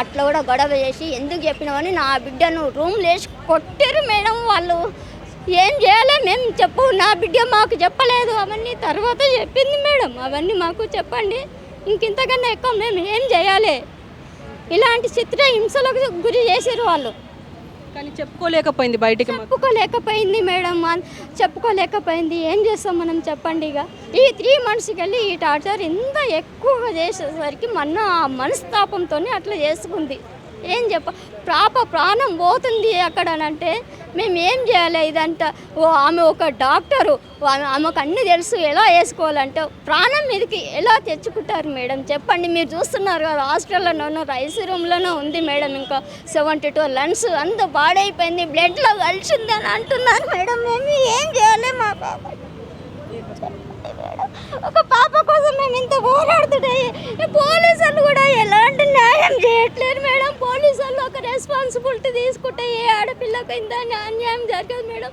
అట్లా కూడా గొడవ చేసి ఎందుకు చెప్పినామని నా బిడ్డను రూమ్ లేచి కొట్టారు మేడం వాళ్ళు. ఏం చేయాలి మేము చెప్పు నా బిడ్డ మాకు చెప్పలేదు. అవన్నీ తర్వాత చెప్పింది మేడం. అవన్నీ మాకు చెప్పండి. ఇంకింతకన్నా ఎక్కువ మేము ఏం చేయాలి? ఇలాంటి చిత్ర హింసలకు గురి చేశారు వాళ్ళు. కానీ చెప్పుకోలేకపోయింది బయటికి చెప్పుకోలేకపోయింది మేడం. చెప్పుకోలేకపోయింది. ఏం చేస్తాం మనం చెప్పండి ఇక. ఈ త్రీ మంత్స్కి వెళ్ళి ఈ టార్చర్ ఇంత ఎక్కువగా చేసేసరికి మన ఆ మనస్తాపంతో అట్లా చేసుకుంది. ఏం చెప్ప ప్రాప ప్రాణం పోతుంది అక్కడ అంటే మేము ఏం చేయాలి ఇదంతా? ఓ ఆమె ఒక డాక్టరు. ఆమెకు అన్ని తెలుసు ఎలా వేసుకోవాలంటే ప్రాణం మీదకి ఎలా తెచ్చుకుంటారు మేడం? చెప్పండి మీరు చూస్తున్నారు కదా హాస్టల్లోనూ రైస్ రూమ్లోనూ ఉంది మేడం ఇంకా. సెవెంటీ టూ లంగ్స్ అంత పాడైపోయింది బ్లడ్లో కలిసింది అని అంటున్నారు మేడం. మేము ఏం చేయాలి మా పాప? ఒక పాప కోసం మేము ఇంత పోరాడుతుంటే ఈ రెస్పాన్సిబిలిటీ తీసుకుంటే ఏ ఆడపిల్లకు ఇంత అన్యాయం జరగదు మేడం.